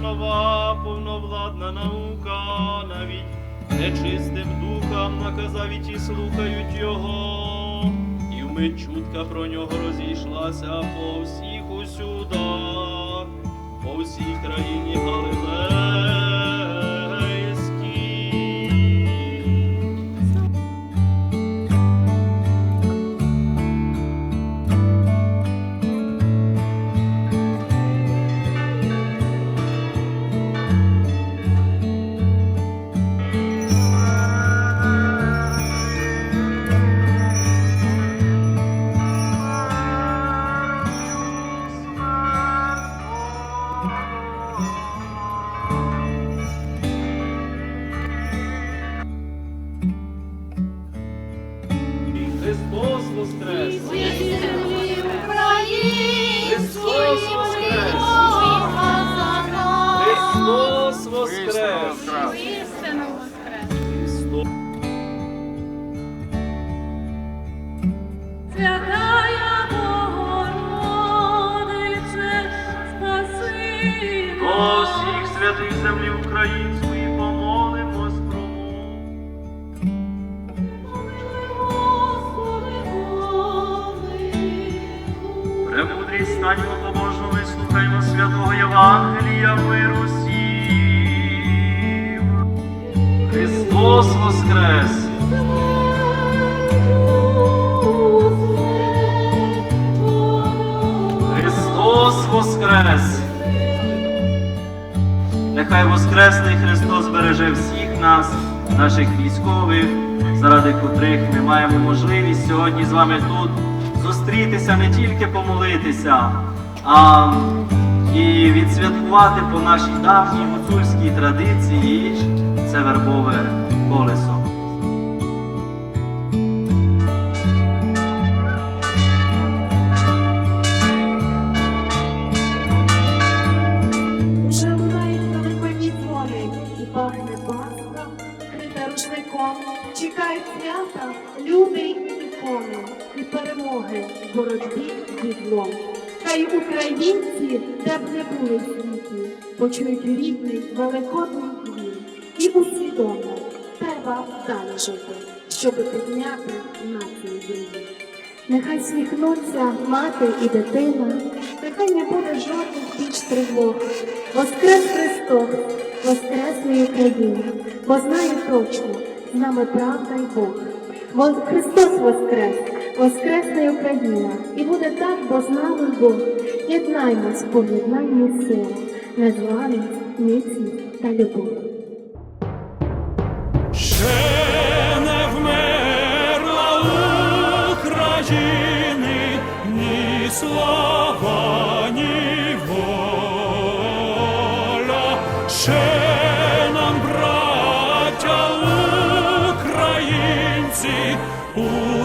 нова повновладна наука, навіть нечистим духам наказав і ті слухають його, і вмить чутка про нього розійшлася по всіх усюдах, по всій країні Галилейській. Станьмо побожно вислухаймо святого Євангелія миру всім. Христос Воскрес! Христос Воскрес! Нехай Воскресний Христос береже всіх нас, наших військових, заради котрих ми маємо можливість сьогодні з вами тут зустрітися, не тільки помолитися, а і відсвяткувати по нашій давній гуцульській традиції це вербове колесо. Українці, де були світі, почують рідний великодний дзвін і усвідомлять, треба далі жити, щоб підняти націю землі. Нехай сміхнуться мати і дитина, нехай не буде жодних більш тривог. Воскрес Христос, Воскресний Україна, бо знає точно, з нами правда і Бог. Христос Воскрес, Воскресна Україна, і буде так, бо з нами Бог. Єднаймось по єднанні сил, незламність, міцність та любов. Ще не вмерла України ні слава,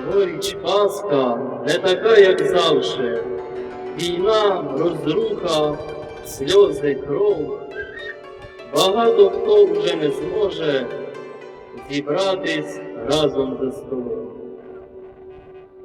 Цьогоріч Пасха не така, як завжди. Війна, розруха, сльози, кров. Багато хто вже не зможе зібратись разом за столом.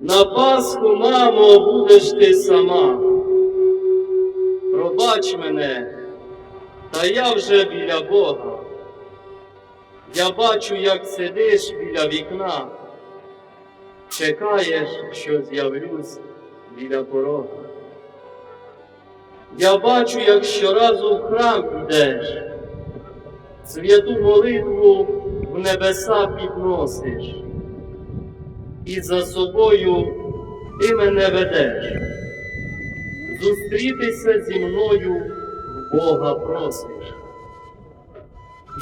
На Пасху, мамо, будеш ти сама. Пробач мене, та я вже біля Бога. Я бачу, як сидиш біля вікна. Чекаєш, що з'явлюсь біля порога. Я бачу, як щоразу в храм йдеш, святу молитву в небеса підносиш, і за собою ти мене ведеш. зустрітися зі мною Бога просиш.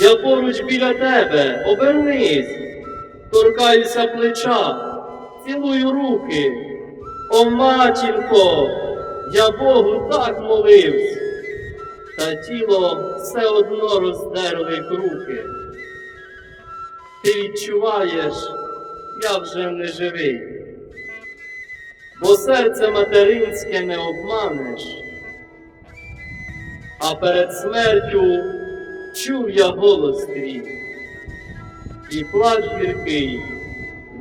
Я поруч біля тебе, обернись, торкаюся плеча, цілую руки. О, матінко, я Богу так молився, та тіло все одно роздерли руки. Ти відчуваєш, я вже не живий, бо серце материнське не обманеш, а перед смертю чув я голос твій і плач гіркий,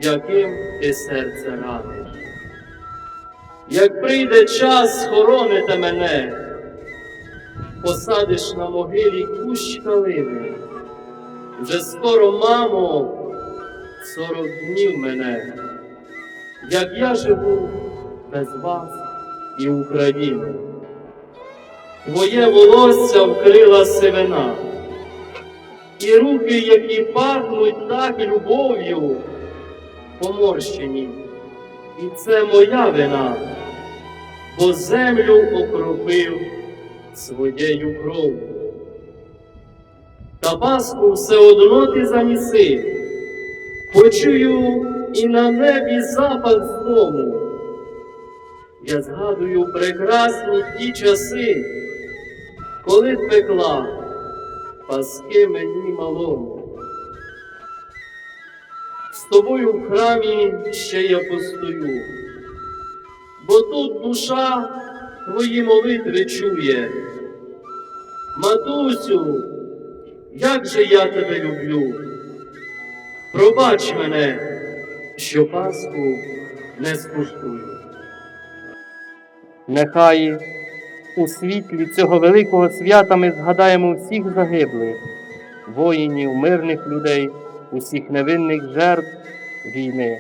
яким ти серце раниш. Як прийде час, схороните мене, посадиш на могилі кущ калини. Вже скоро, мамо, сорок днів мене, як я живу без вас і України. Твоє волосся вкрила сивина, і руки, які пахнуть так любов'ю, поморщені. І це моя вина, бо землю окропив своєю кров'ю. Та Пасху все одно ти заніси, почую і на небі запах з. Я згадую прекрасні ті часи, коли пекла паски мені малому. З тобою в храмі ще я постою, бо тут душа твої молитви чує. Матусю, як же я тебе люблю. Пробач мене, що Пасху не скуштую. Нехай у світлі цього великого свята ми згадаємо всіх загиблих, воїнів, мирних людей, усіх невинних жертв війни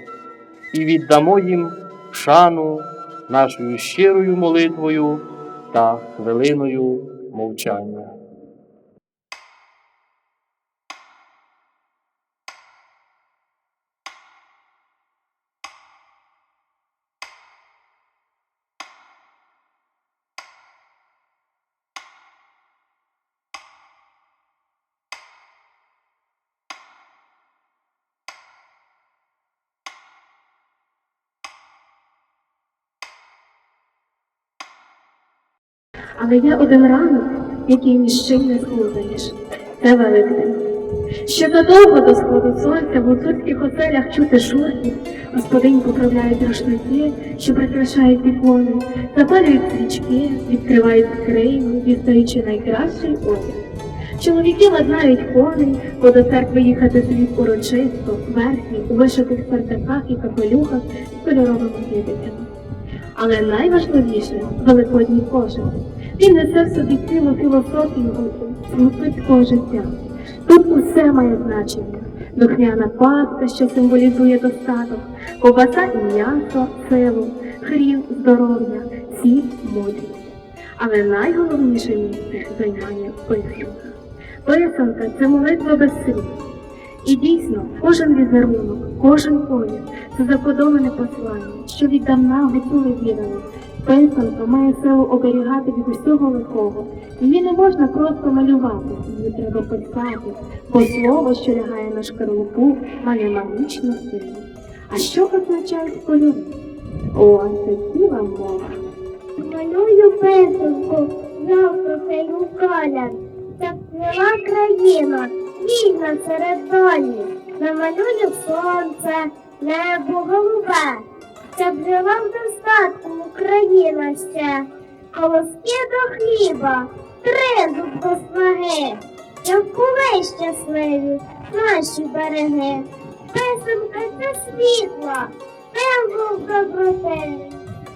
і віддамо їм шану нашою щирою молитвою та хвилиною мовчання. Але є один ранок, який ні з чим не сплутаєш. Це Великдень. Ще задовго до сходу сонця в гуцульських оселях чути шурхіт, господині поправляють рушники, що прикрашають вікони, запалюють свічки, відкривають скриню, дістаючи найкращий одяг. Чоловіки ладнають коней, бо до церкви їхати слід урочисто, верхні, у вишитих сартаках і капелюхах з кольоровими квітиками. Але найважливіше великодній кошик. Він несе в собі цілу філософію гуцульського життя. Тут усе має значення. Духняна паста, що символізує достаток, ковбаса і м'ясо, силу, хрін, здоров'я, сіль, мудрість. Але найголовніше місце займає писанка. Писанка це молитва без слів. І дійсно, кожен візерунок, кожен колір це закодоване послання, що віддавна гуцули вірили. Писанка має силу оберігати від усього лихого. Її не можна просто малювати, її треба писати, бо слово, що лягає на шкарлупу, має магічну силу. А що означають кольори? О, це ціла мова. Малюю писанку, жовту колір. Це плила країна, вільна серед долі. Намалюю сонце, небо голубе. Це брела в достатку Україна ще. Колоски до хліба, тризуб до снаги. Щоб були щасливі наші береги. Писанка це світла, символ доброти.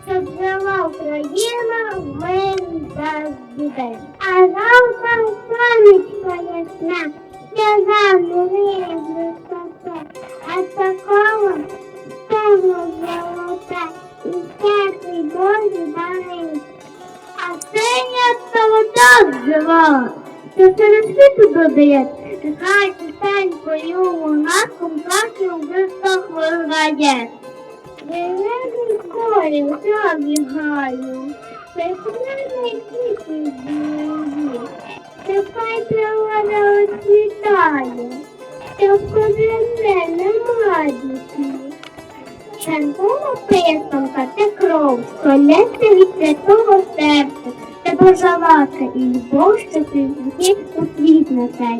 Це взяла Україна в мирі без людей. А світу додає, нехай чистенькою вона компасі у вистах виграє. Зелений колір забігаю, Теплини квіти змії, Нехай трава розцвітає, Щоб козине нема дітей. Червона писанка це кров, що несе від святого серця, це Божа ласка і любов, що ти є у світ несе.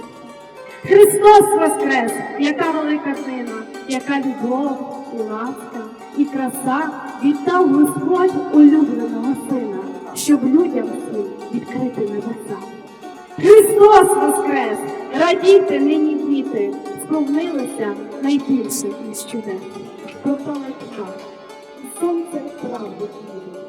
Христос Воскрес! Яка велика зима, яка любов і ласка, і краса віддав Господь улюбленого сина, щоб людям всім відкрити небеса. Христос Воскрес! Радійте нині діти, сповнилося найбільше із чудес. Пропали птах, сонце правду світить.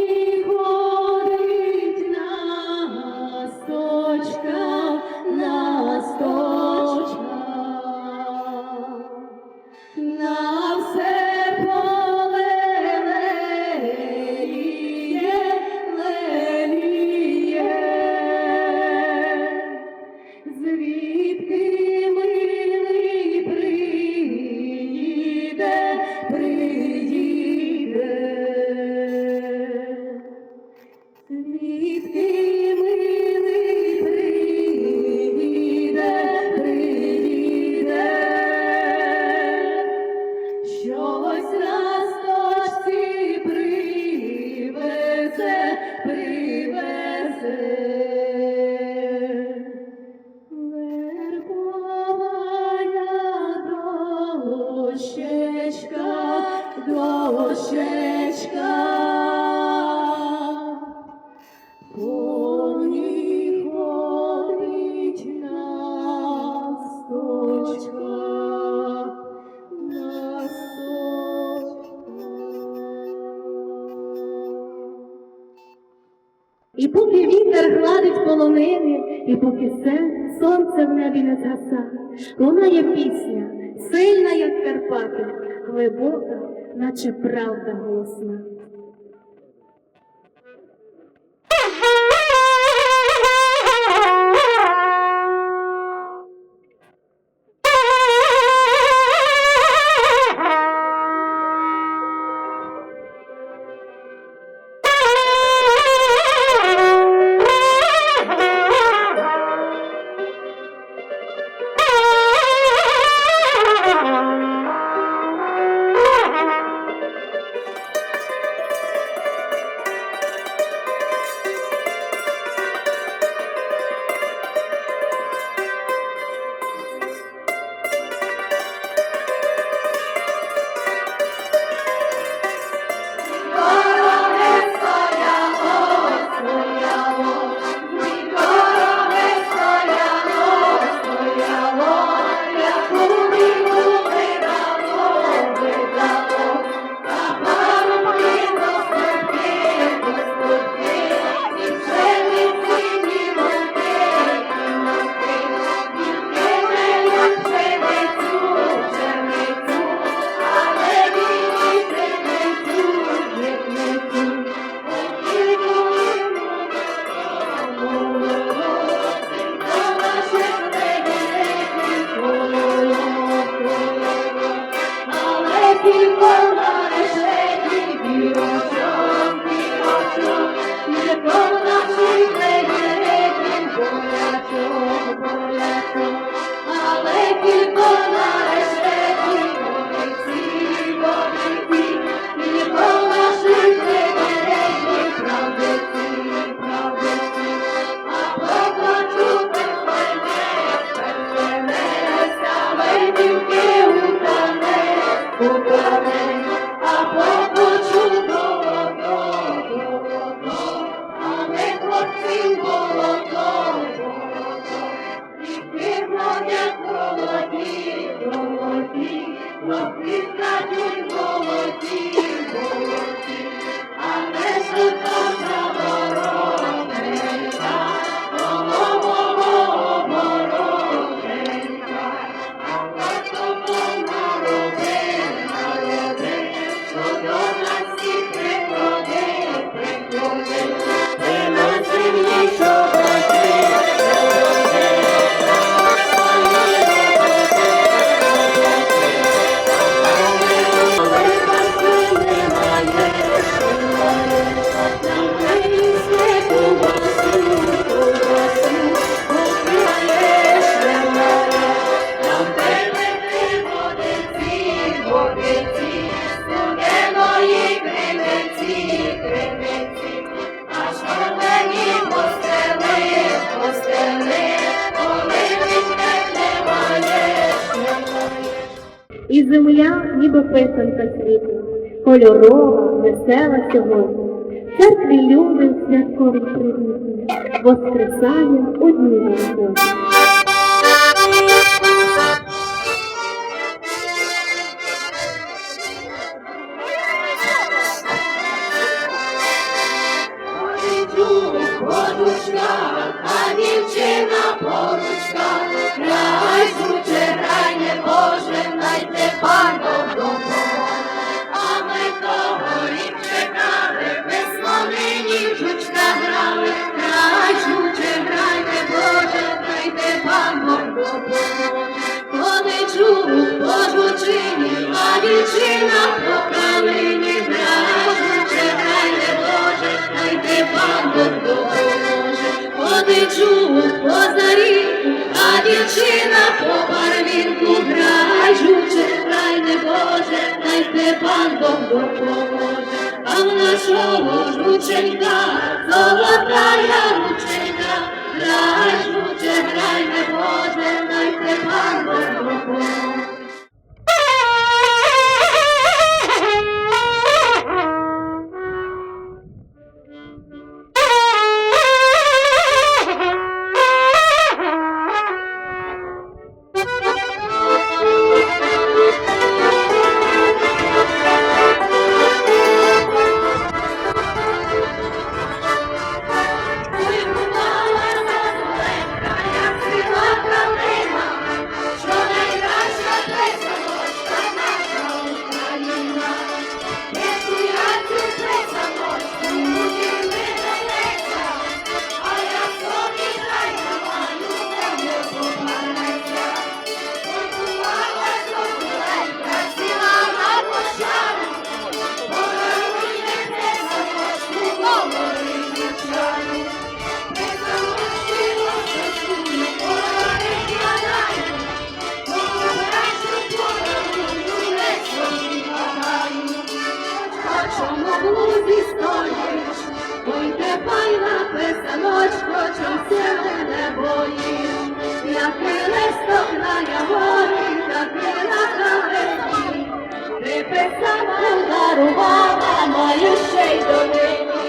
be. Лунає пісня, сильна, як Карпати, глибока, наче правда голосна. Кольорова, весела сьогодні. Церкві люди святкові привітні, воскресає одні дні по зарі, а дівчина по барвінку грай, жуче, край не Боже, найде пан Бог допоможе. А в нашого жученька, золотая рученька, грай, жуче, грай не Боже, найде пан Бог допоможе. Чому бузі стоїш? Ой, те файна писаночко, чом себе не боїш? Який листок на яворі, і на калині. Ти писанку дарувала, маю ще й донині.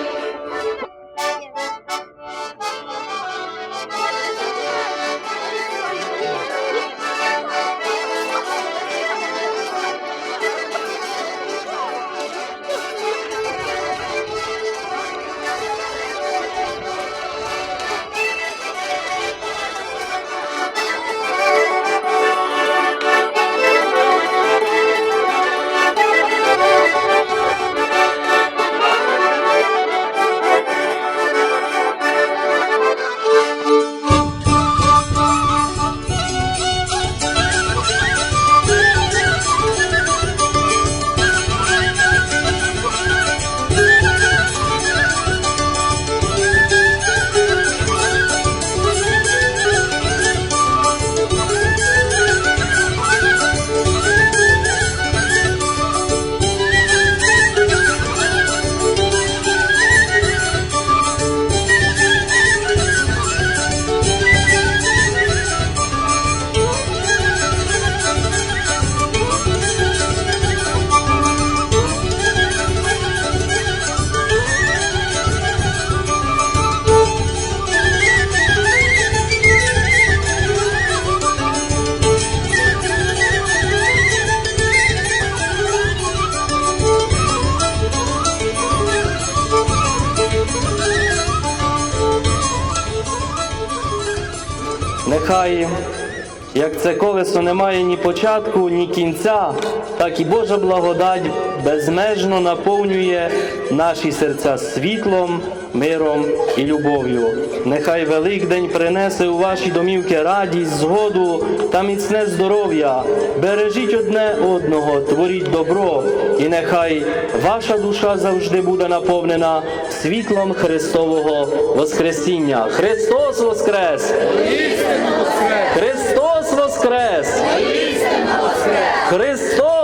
Початку, ні кінця, так і Божа благодать безмежно наповнює наші серця світлом, миром і любов'ю. Нехай Великдень принесе у ваші домівки радість, згоду та міцне здоров'я. Бережіть одне одного, творіть добро, і нехай ваша душа завжди буде наповнена світлом Христового Воскресіння. Христос Воскрес!